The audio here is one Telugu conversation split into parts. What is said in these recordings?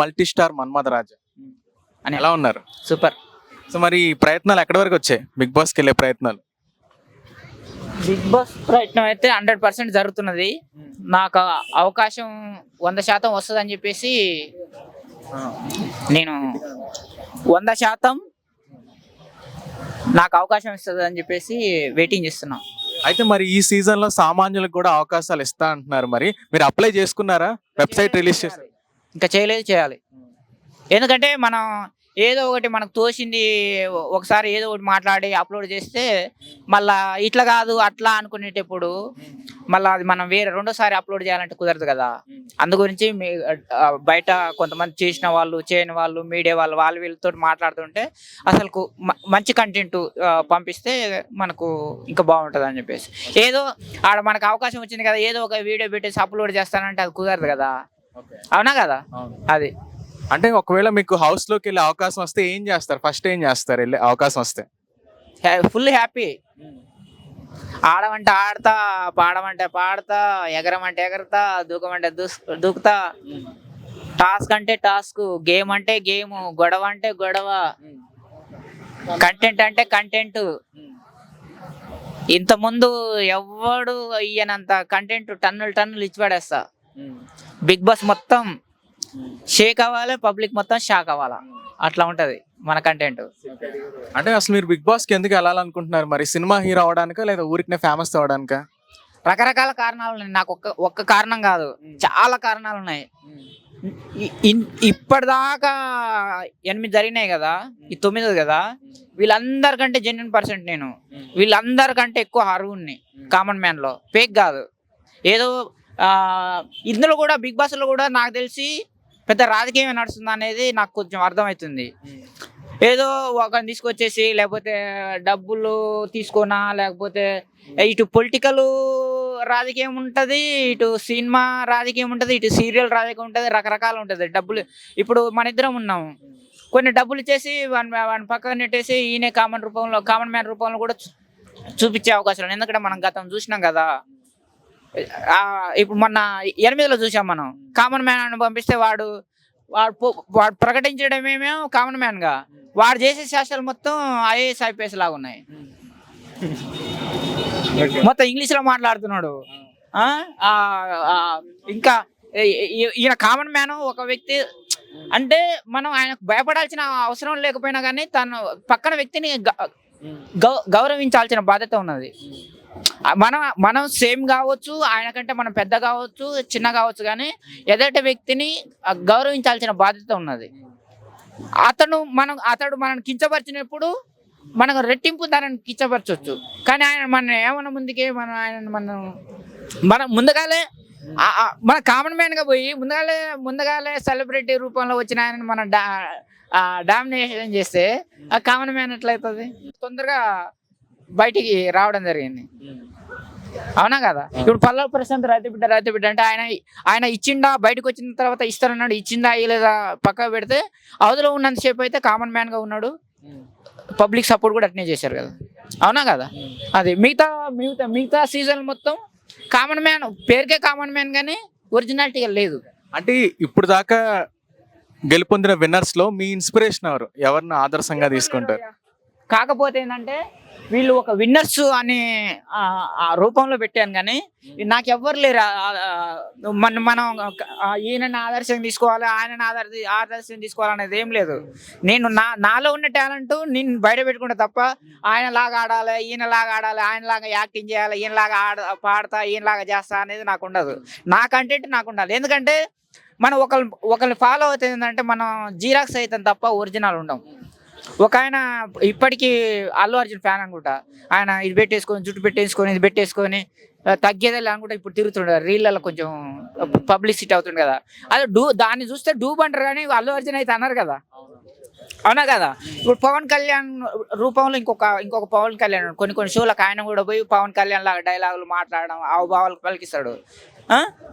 మల్టీ స్టార్ మన్మధరాజా అని ఎలా ఉన్నారు? సూపర్. సో మరి ప్రయత్నాలు ఎక్కడి వరకు వచ్చాయి? బిగ్ బాస్కి వెళ్ళే ప్రయత్నాలు. బిగ్ బాస్ ప్రయత్నం అయితే హండ్రెడ్ పర్సెంట్ జరుగుతున్నది. నాకు అవకాశం వంద శాతం వస్తుందని చెప్పేసి నేను వంద శాతం నాకు అవకాశం ఇస్తుంది అని చెప్పేసి వెయిటింగ్ చేస్తున్నాం. అయితే మరి ఈ సీజన్లో సామాన్యులకు కూడా అవకాశాలు ఇస్తా అంటున్నారు మరి. మీరు అప్లై చేసుకున్నారా? వెబ్సైట్ రిలీజ్ చేసి ఇంకా చేయలేదు చేయాలి. ఎందుకంటే మనం ఏదో ఒకటి మనకు తోచింది ఒకసారి ఏదో ఒకటి మాట్లాడి అప్లోడ్ చేస్తే మళ్ళా ఇట్లా కాదు అట్లా అనుకునేటప్పుడు మళ్ళీ అది మనం వేరే రెండోసారి అప్లోడ్ చేయాలంటే కుదరదు కదా. అందు గురించి మీ బయట కొంతమంది చేసిన వాళ్ళు చేయని వాళ్ళు మీడియా వాళ్ళు వాళ్ళు వీళ్ళతో మాట్లాడుతుంటే అసలు మంచి కంటెంట్ పంపిస్తే మనకు ఇంకా బాగుంటుంది అని చెప్పేసి. ఏదో ఆడ మనకు అవకాశం వచ్చింది కదా ఏదో ఒక వీడియో పెట్టేసి అప్లోడ్ చేస్తానంటే అది కుదరదు కదా. అవునా కదా? అది. అంటే ఒకవేళ మీకు హౌస్లోకి వెళ్ళే అవకాశం వస్తే ఏం చేస్తారు? ఫస్ట్ ఏం చేస్తారు? వెళ్ళే అవకాశం వస్తే? ఫుల్ హ్యాపీ ఆడమంటే ఆడతా పాడమంటే పాడతా ఎగరమంటే ఎగరతా దూకమంటే దూకుతా. టాస్క్ అంటే టాస్క్ గేమ్ అంటే గేమ్ గొడవ అంటే గొడవ. కంటెంట్ అంటే కంటెంట్ ఇంత ముందు ఎవడు ఇయ్యనంత కంటెంట్ టన్నులు టన్నులు ఇచ్చి పడేస్తా బిగ్ బాస్ మొత్తం షేక్ అవ్వాలి పబ్లిక్ మొత్తం షాక్ అవ్వాలా? అట్లా ఉంటది మన కంటెంట్ అంటే అసలు మీరు బిగ్ బాస్కి ఎందుకు వెళ్ళాలనుకుంటున్నారు? మరి సినిమా హీరో అవడానికా లేదా ఊరికనే ఫేమస్ అవడానికా? రకరకాల కారణాలు ఉన్నాయి. నాకు ఒక్క ఒక్క కారణం కాదు. చాలా కారణాలు ఉన్నాయి. ఇప్పటిదాకా ఎనిమిది జరిగినాయి కదా? ఈ తొమ్మిది కదా? వీళ్ళందరికంటే జెన్యున్ పర్సెంట్ నేను. వీళ్ళందరికంటే ఎక్కువ అరువుని కామన్ మ్యాన్లో. ఫేక్ కాదు. ఏదో ఇందులో కూడా బిగ్ బాస్లో కూడా నాకు తెలిసి పెద్ద రాజకీయం నడుస్తుంది అనేది నాకు కొంచెం అర్థమవుతుంది. ఏదో ఒకరిని తీసుకొచ్చేసి లేకపోతే డబ్బులు తీసుకోనా లేకపోతే ఇటు పొలిటికల్ రాజకీయం ఉంటది ఇటు సినిమా రాజకీయం ఉంటది ఇటు సీరియల్ రాజకీయం ఉంటది రకరకాలు ఉంటది. డబ్బులు ఇప్పుడు మన ఇద్దరం ఉన్నాము కొన్ని డబ్బులు ఇచ్చేసి వాని వాని పక్కన నెట్టేసి ఈయన కామన్ రూపంలో కామన్ మ్యాన్ రూపంలో కూడా చూపించే అవకాశం ఉంది ఎందుకంటే మనం గతం చూసినాం కదా. ఇప్పుడు మొన్న ఎనిమిదిలో చూసాం మనం. కామన్ మ్యాన్ అని పంపిస్తే వాడు వాడు వాడు ప్రకటించడమేమో కామన్ మ్యాన్గా. వాడు చేసే శాస్త్రాలు మొత్తం ఐఏఎస్ ఐపీఎస్ లాగా ఉన్నాయి. మొత్తం ఇంగ్లీష్లో మాట్లాడుతున్నాడు. ఇంకా ఈయన కామన్ మ్యాన్ ఒక వ్యక్తి అంటే మనం ఆయనకు భయపడాల్సిన అవసరం లేకపోయినా కానీ తను పక్కన వ్యక్తిని గౌరవించాల్సిన బాధ్యత ఉన్నది. మనం మనం సేమ్ కావచ్చు ఆయన కంటే మనం పెద్ద కావచ్చు చిన్న కావచ్చు కానీ ఎదటి వ్యక్తిని గౌరవించాల్సిన బాధ్యత ఉన్నది. అతను మనం అతడు మనం కించపరిచినప్పుడు మనకు రెట్టింపు ధరను కించపరచవచ్చు కానీ ఆయన మన ఏమన్నా ముందుకే మనం ఆయన మనం మనం ముందుగాలే మన కామన్ మ్యాన్గా పోయి ముందుగాలే ముందుగాలే సెలబ్రిటీ రూపంలో వచ్చిన ఆయన మన డా డామినేషన్ చేస్తే ఆ కామన్ మ్యాన్ ఎట్లయితుంది? తొందరగా బయటికి రావడం జరిగింది. అవునా కదా? ఇప్పుడు పల్లవ ప్రశాంత్ రైతు బిడ్డ రైతు బిడ్డ అంటే ఆయన ఆయన ఇచ్చిండా బయటకు వచ్చిన తర్వాత ఇస్తానన్నాడు ఇచ్చిందా లేదా పక్కకు పెడితే అవధిలో ఉన్నంతసేపు అయితే కామన్ మ్యాన్గా ఉన్నాడు. పబ్లిక్ సపోర్ట్ కూడా అట్నే చేశారు కదా. అవునా కదా? అది మిగతా మిగతా మిగతా సీజన్ మొత్తం కామన్ మ్యాన్ పేరుకే కామన్ మ్యాన్ కానీ ఒరిజినాలిటీ లేదు. అంటే ఇప్పుడు దాకా గెలుపొందిన విన్నర్స్లో మీ ఇన్స్పిరేషన్ ఎవరు? ఎవరిని ఆదర్శంగా తీసుకుంటారు? కాకపోతే ఏంటంటే వీళ్ళు ఒక విన్నర్స్ అనే ఆ, రూపంలో పెట్టాను కానీ నాకు ఎవ్వరు లేరు. మన మనం ఈయనని ఆదర్శం తీసుకోవాలి ఆయనని ఆదర్శ ఆదర్శం తీసుకోవాలనేది ఏం లేదు. నేను నా నాలో ఉన్న టాలెంట్ నేను బయట పెట్టుకుంటా తప్ప ఆయన లాగా ఆడాలి ఈయన లాగా ఆడాలి ఆయన లాగా యాక్టింగ్ చేయాలి ఈయన లాగా ఆడ పాడతా ఈయన లాగా చేస్తా అనేది నాకు ఉండదు. నా కంటెంట్ నాకు ఉండాలి. ఎందుకంటే మనం ఒకరు ఒకరిని ఫాలో అవుతుంది ఏంటంటే మనం జీరాక్స్ అవుతాం తప్ప ఒరిజినల్ ఉండం. ఒక ఆయన ఇప్పటికీ అల్లు అర్జున్ ఫ్యాన్ అనుకుంటా. ఆయన ఇది పెట్టేసుకొని జుట్టు పెట్టేసుకొని ఇది పెట్టేసుకొని తగ్గేదే అనుకుంటా ఇప్పుడు తిరుగుతుండే. రీళ్ళలో కొంచెం పబ్లిసిటీ అవుతుంది కదా. అదే డూ దాన్ని చూస్తే డూబ్ అంటారు కానీ అల్లు అర్జున్ అయితే అన్నారు కదా. అవునా కదా? ఇప్పుడు పవన్ కళ్యాణ్ రూపంలో ఇంకొక ఇంకొక పవన్ కళ్యాణ్ కొన్ని కొన్ని షోలకు ఆయన కూడా పోయి పవన్ కళ్యాణ్ లాగా డైలాగులు మాట్లాడడం ఆవుభావాలు పలికిస్తాడు.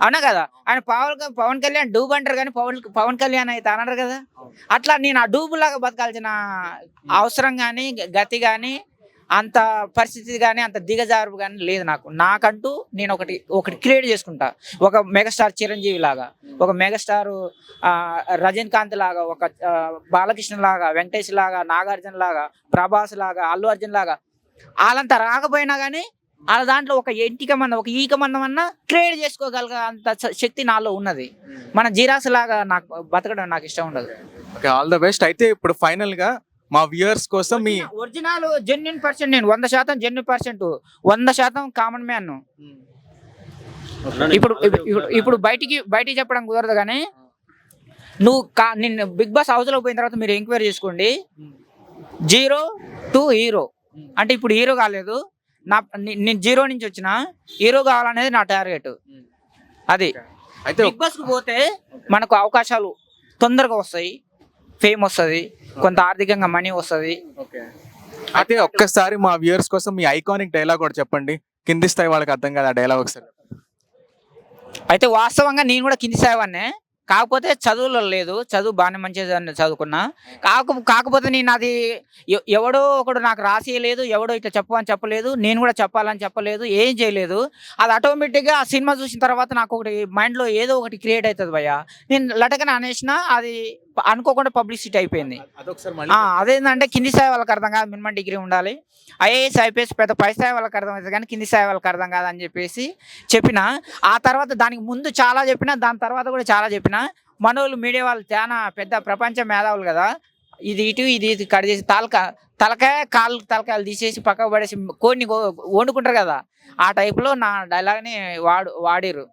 అవునా కదా? ఆయన పవన్ పవన్ కళ్యాణ్ డూబ్ అంటారు కానీ పవన్ పవన్ కళ్యాణ్ అయితే అన్నారు కదా? అట్లా నేను ఆ డూబు లాగా బతకాల్సిన అవసరం కానీ గతి కానీ అంత పరిస్థితి కానీ అంత దిగజారు కానీ లేదు నాకు. నాకంటూ నేను ఒకటి ఒకటి క్రియేట్ చేసుకుంటా. ఒక మెగాస్టార్ చిరంజీవి లాగా ఒక మెగాస్టార్ రజనీకాంత్ లాగా ఒక బాలకృష్ణ లాగా వెంకటేష్ లాగా నాగార్జున లాగా ప్రభాస్ లాగా అల్లు అర్జున్ లాగా వాళ్ళంతా రాకపోయినా కానీ వాళ్ళ దాంట్లో ఒక ఎంటిక మందం ఒక ఈక మందం అన్నా క్రియేట్ చేసుకోగలగ అంత శక్తి నాలో ఉన్నది. మన జీరాస్ లాగా నాకు బతకడం నాకు ఇష్టం ఉండదు. ఓకే ఆల్ ద బెస్ట్ అయితే ఇప్పుడు ఫైనల్గా మా వ్యూయర్స్ కోసం మీ ఒరిజినల్ జెన్యున్ పర్సెంట్ నేను. వంద శాతం జెన్యున్ పర్సెంట్ వంద శాతం కామన్ మ్యాన్ ఇప్పుడు ఇప్పుడు బయటికి బయటికి చెప్పడం కుదరదు కానీ నువ్వు కా నిన్ను బిగ్ బాస్ హౌస్లో పోయిన తర్వాత మీరు ఎంక్వైరీ చేసుకోండి. Zero to hero. అంటే ఇప్పుడు హీరో కాలేదు. నా నేను జీరో నుంచి వచ్చిన హీరో కావాలనేది నా టార్గెట్. అది. అయితే బిగ్ బాస్ పోతే మనకు అవకాశాలు తొందరగా వస్తాయి. ఫేమ్ వస్తుంది. కొంత ఆర్థికంగా మనీ వస్తుంది. అయితే ఒక్కసారి మా వ్యూయర్స్ కోసం మీ ఐకానిక్ డైలాగ్ కూడా చెప్పండి. కింది స్థాయి వాళ్ళకి అర్థం కాదు ఆ డైలాగ్ ఒకసారి అయితే వాస్తవంగా నేను కూడా కింది స్థాయివాన్నే కాకపోతే చదువులో లేదు. చదువు బాగానే మంచిగా చదువుకున్నా. కాక కాకపోతే నేను అది ఎవడో ఒకడు నాకు రాసియలేదు. ఎవడో ఇట్లా చెప్పమని చెప్పలేదు. నేను కూడా చెప్పాలని చెప్పలేదు. ఏం చేయలేదు. అది ఆటోమేటిక్గా ఆ సినిమా చూసిన తర్వాత నాకు ఒకటి మైండ్లో ఏదో ఒకటి క్రియేట్ అవుతుంది భయ్య. నేను లటకన అనేసిన అది అనుకోకుండా పబ్లిసిటీ అయిపోయింది. అదేంటంటే కింది స్థాయి వాళ్ళకి అర్థం కాదు మినిమం డిగ్రీ ఉండాలి. ఐఏఎస్ ఐపీఎస్ పెద్ద పై స్థాయి వాళ్ళకి అర్థం అవుతుంది కానీ కింది స్థాయి వాళ్ళకి అర్థం కాదు అని చెప్పేసి చెప్పిన ఆ తర్వాత దానికి ముందు చాలా చెప్పిన దాని తర్వాత కూడా చాలా చెప్పిన మనోళ్ళు మీడియా వాళ్ళు చాలా పెద్ద ప్రపంచ మేధావులు కదా. ఇది ఇటు ఇది ఇది కట్ చేసి తలక తలకాయ కాళ్ళు తలకాయలు తీసేసి పక్కకు పడేసి కోడిని వండుకుంటారు కదా. ఆ టైపులో నా డైలాగ్ని వాడు వాడిరు